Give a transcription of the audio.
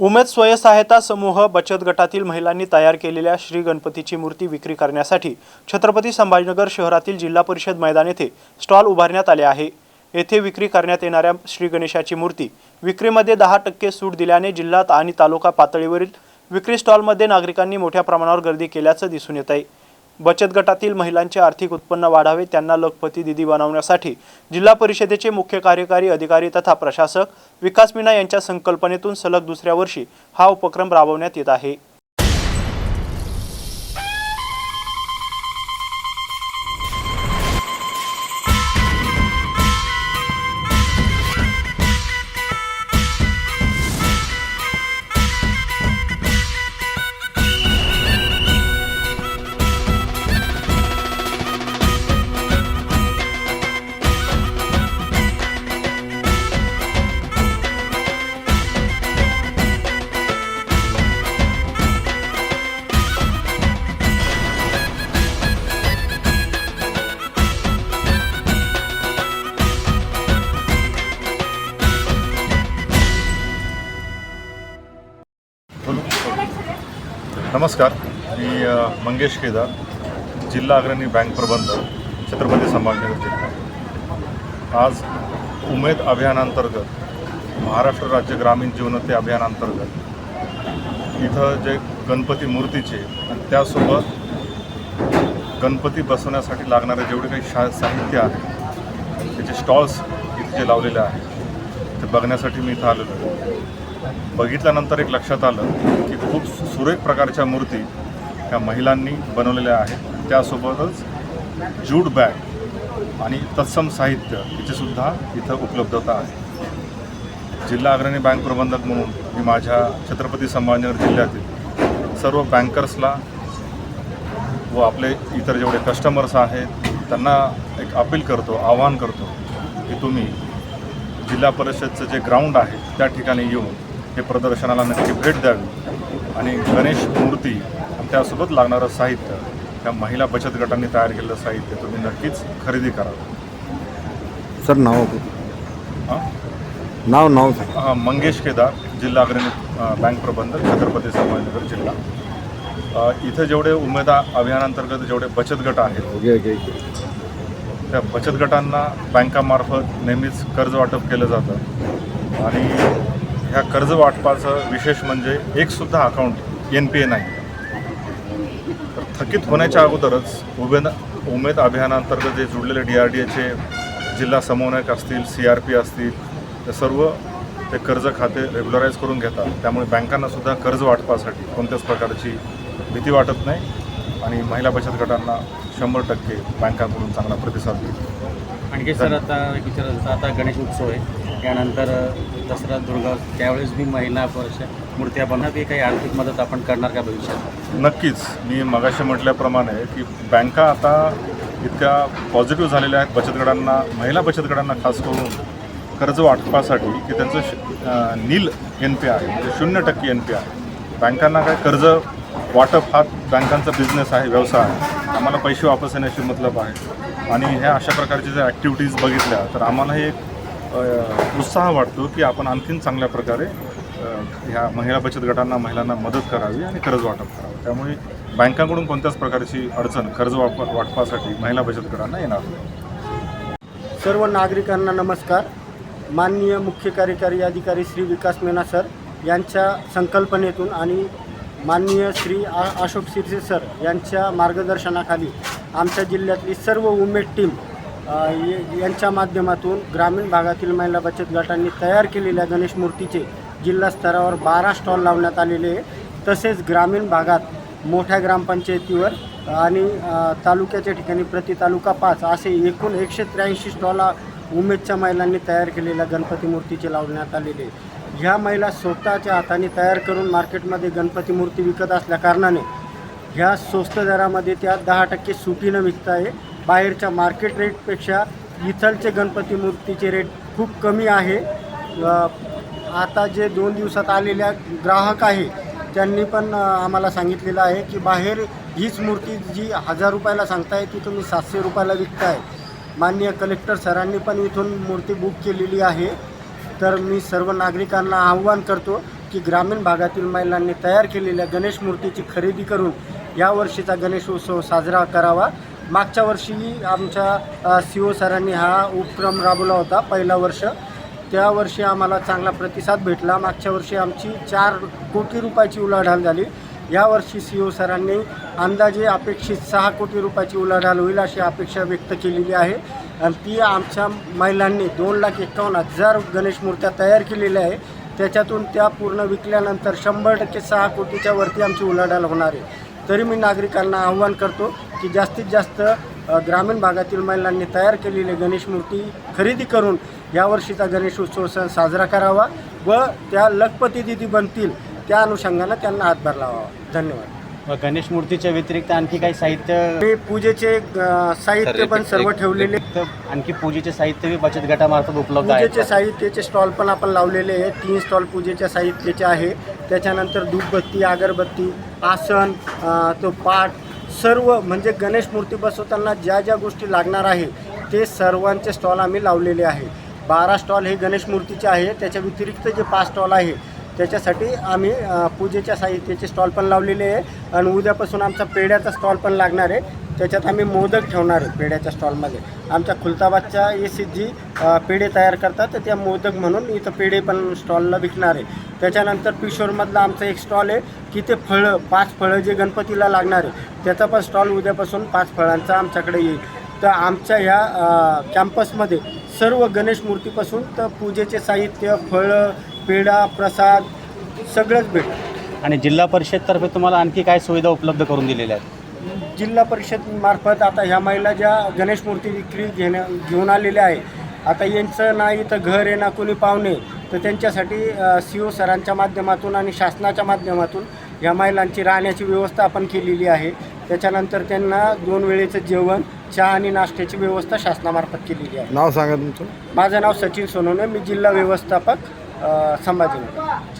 उमेद स्वयंसहायता समूह बचत गटातील महिलांनी तयार केलेल्या श्री गणपतीची मूर्ती विक्री करण्यासाठी छत्रपती संभाजीनगर शहरातील जिल्हा परिषद मैदान येथे स्टॉल उभारण्यात आले आहे. येथे विक्री करण्यात येणाऱ्या श्री गणेशाची मूर्ती विक्रीमध्ये दहा टक्के सूट दिल्याने जिल्हा आणि तालुका पातळीवरील विक्री स्टॉलमध्ये नागरिकांनी मोठ्या प्रमाणावर गर्दी केल्याचं दिसून येत आहे. बचत गटातील महिलांचे आर्थिक उत्पन्न वाढावे त्यांना लखपती दिदी बनवण्यासाठी जिल्हा परिषदेचे मुख्य कार्यकारी अधिकारी तथा प्रशासक विकास मीना यांच्या संकल्पनेतून सलग दुसऱ्या वर्षी हा उपक्रम राबवण्यात येत आहे. नमस्कार मी मंगेश केदार जिल्हा अग्रणी बँक प्रबंधक छत्रपती संभाजीनगर जिल्हा. आज उमेद अभियानांतर्गत महाराष्ट्र राज्य ग्रामीण जीवनते अभियानांतर्गत इथं जे गणपती मूर्तीचे आणि त्यासोबत गणपती बसवण्यासाठी लागणारे जेवढे काही शा साहित्य आहे त्याचे स्टॉल्स इथे जे लावलेले आहेत ते बघण्यासाठी मी इथं आलेलो आहे. बघितल्यानंतर एक लक्षात आलं की खूप सुरेख प्रकारच्या मूर्ती ह्या महिलांनी बनवलेल्या आहेत. त्यासोबतच जूट बॅग आणि तत्सम साहित्य याचीसुद्धा इथं उपलब्धता आहे. जिल्हा अग्रणी बँक प्रबंधक म्हणून मी माझ्या छत्रपती संभाजीनगर जिल्ह्यातील सर्व बँकर्सला व आपले इतर जेवढे कस्टमर्स आहेत त्यांना एक अपील करतो आवाहन करतो की तुम्ही जिल्हा परिषदचं जे ग्राउंड आहे त्या ठिकाणी येऊन हे प्रदर्शनाला नक्की भेट द्यावी. आणि गणेश मूर्ती आणि त्यासोबत लागणारं साहित्य त्या महिला बचत गटांनी तयार केलेलं साहित्य तुम्ही नक्कीच खरेदी करावं सर नाव हां? नाव नाव अ, मंगेश केदार जिल्हा अग्रणी बँक प्रबंधक छत्रपती संभाजीनगर जिल्हा. अ, इथं जेवढे उमेदा अभियानांतर्गत जेवढे बचत गट आहेत ओके ओके ओके. त्या बचत गटांना बँकामार्फत नेहमीच कर्ज वाटप केलं जातं. आणि ह्या कर्ज वाटपाचं विशेष म्हणजे एकसुद्धा अकाउंट एन पी ए नाही. तर थकीत होण्याच्या अगोदरच उभेन उमेद अभियानांतर्गत जे जुडलेले डी आर डी एचे जिल्हा समन्वयक असतील सी आर पी असतील ते सर्व ते कर्ज खाते रेग्युलराईज करून घेतात. त्यामुळे बँकांनासुद्धा कर्ज वाटपासाठी कोणत्याच प्रकारची भीती वाटत नाही आणि महिला बचत गटांना शंभर टक्के बँकांकडून चांगला प्रतिसाद मिळतो. आणखी सर आता विचारायचं आता गणेश उत्सव आहे. त्यानंतर दसरा दुर्गा त्यावेळेस मी महिला वर्ष मूर्त्या बनवण्यात काही आर्थिक मदत आपण करणार का भविष्यात? नक्कीच. मी मगाशी म्हटल्याप्रमाणे की बँका आता इतक्या पॉझिटिव्ह झालेल्या आहेत बचत गटांना महिला बचत गटांना खास करून कर्ज वाटपासाठी की त्यांचं श- नील एन पी आहे म्हणजे शून्य टक्के एन पी आहे. बँकांना काय कर्ज वाटप हा बँकांचा बिझनेस आहे व्यवसाय आहे. आम्हाला पैसे वापस येण्याशी मतलब आहे. आणि ह्या अशा प्रकारच्या जर ॲक्टिव्हिटीज बघितल्या तर आम्हाला हे एक उत्साह वाटतो की आपण आणखीन चांगल्या प्रकारे ह्या महिला बचत गटांना महिलांना मदत करावी आणि कर्ज वाटप करावं. त्यामुळे बँकांकडून कोणत्याच प्रकारची अडचण कर्ज वाप वाटपासाठी महिला बचत गटांना येणार नाही. सर्व नागरिकांना नमस्कार. माननीय मुख्य कार्यकारी अधिकारी श्री विकास मेना सर यांच्या संकल्पनेतून आणि माननीय श्री आ अशोक शिरसे सर यांच्या मार्गदर्शनाखाली आमच्या जिल्ह्यातली सर्व उमेद टीम यांच्या माध्यमातून ग्रामीण भागातील महिला बचत गटांनी तयार केलेल्या गणेश मूर्तीचे जिल्हा स्तरावर बारा स्टॉल लावण्यात आलेले आहे तसेच ग्रामीण भागात मोठ्या ग्रामपंचायतीवर आणि तालुक्याच्या ठिकाणी प्रति तालुका पाच असे एकूण एकशे त्र्याऐंशी स्टॉल उमेदच्या महिलांनी तयार केलेल्या गणपती मूर्तीचे लावण्यात आलेले आहे. ह्या महिला स्वतःच्या हाताने तयार करून मार्केटमध्ये गणपती मूर्ती विकत असल्याकारणाने ह्या स्वस्त दरामध्ये त्या दहा टक्के सुटीनं विकत आहे बाहेरच्या मार्केट रेटपेक्षा इथलचे गणपती मूर्तीचे रेट खूप कमी आहे. आता जे दोन दिवसात आलेल्या ग्राहक आहे त्यांनी पण आम्हाला सांगितलेलं आहे की बाहेर हीच मूर्ती जी हजार रुपयाला सांगताय ती तुम्ही सातशे रुपयाला विकताय. माननीय कलेक्टर सरांनी पण इथून मूर्ती बुक केलेली आहे. तर मी सर्व नागरिकांना आव्हान करतो की ग्रामीण भागातील महिलांनी तयार केलेल्या गणेश मूर्तीची खरेदी करून यावर्षीचा गणेश उत्सव साजरा करावा. मागच्या वर्षी आमच्या सी ओ सरांनी हा उपक्रम राबवला होता पहिला वर्ष. त्या वर्षी आम्हाला चांगला प्रतिसाद भेटला. मागच्या वर्षी आमची चार कोटी रुपयाची उलाढाल झाली. यावर्षी सी ओ सरांनी अंदाजे अपेक्षित सहा कोटी रुपयाची उलाढाल होईल अशी अपेक्षा व्यक्त केलेली आहे. आणि ती आमच्या महिलांनी दोन लाख एकावन्न हजार गणेश मूर्त्या तयार केलेल्या आहे. त्याच्यातून त्या पूर्ण विकल्यानंतर शंभर टक्के सहा कोटीच्या वरती आमची उलाढाल होणार आहे. तरी मी नागरिकांना आव्हान करतो की जास्तीत जास्त ग्रामीण भागातील महिलांनी तयार केलेली गणेश मूर्ती खरेदी करून यावर्षीचा गणेश उत्सव सण साजरा करावा व त्या लखपती दिदी बनतील त्या अनुषंगानं त्यांना हातभार लावावा. धन्यवाद. व गणेश मूर्तीच्या व्यतिरिक्त आणखी काही साहित्य? हे पूजेचे अ, साहित्य पण सर्व ठेवलेले. तर आणखी पूजेचे साहित्य बी बचत गटामार्फत उपलब्ध आहे पूजेचे साहित्याचे स्टॉल पण आपण लावलेले आहे तीन स्टॉल पूजेच्या साहित्याचे आहे. त्याच्यानंतर धूपबत्ती अगरबत्ती आसन अ, तो पाट सर्व म्हणजे गणेश मूर्ती बसवताना ज्या ज्या गोष्टी लागणार आहे ते सर्वांचे स्टॉल आम्ही लावलेले आहे. बारा स्टॉल हे गणेश मूर्तीचे आहे त्याच्या व्यतिरिक्त जे पाच स्टॉल आहे त्याच्यासाठी आम्ही पूजेच्या साहित्याचे स्टॉल पण लावलेले आहे आणि उद्यापासून आमचा पेढ्याचा स्टॉल पण लागणार आहे. त्याच्यात आम्ही मोदक ठेवणार आहे पेढ्याच्या स्टॉलमध्ये. आमच्या खुलताबादच्या ए सी जी पेढे तयार करतात. तर त्या मोदक म्हणून इथं पेढे पण स्टॉलला विकणार आहे. त्याच्यानंतर पिशोरमधला आमचा एक स्टॉल आहे की ते फळं पाच फळं जे गणपतीला लागणार आहे त्याचा पण स्टॉल उद्यापासून पाच फळांचा आमच्याकडे येईल. तर आमच्या ह्या कॅम्पसमध्ये सर्व गणेश मूर्तीपासून तर पूजेचे साहित्य फळं पेढा प्रसाद सगळंच भेटतं. आणि जिल्हा परिषदतर्फे तुम्हाला आणखी काय सुविधा उपलब्ध करून दिलेल्या आहेत? जिल्हा परिषद मार्फत आता ह्या महिला ज्या गणेश मूर्ती विक्री घेण्या घेऊन आलेल्या आहे आता यांचं ना इथं घर आहे ना कोणी पाहुणे तर त्यांच्यासाठी सी ओ सरांच्या माध्यमातून आणि शासनाच्या माध्यमातून या महिलांची राहण्याची व्यवस्था आपण केलेली आहे. त्याच्यानंतर त्यांना दोन वेळेचं जेवण चहा आणि नाश्त्याची व्यवस्था शासनामार्फत केलेली आहे. नाव सांगा तुमचं. माझं नाव सचिन सोनवणे मी जिल्हा व्यवस्थापक अ, संभाजीनगर.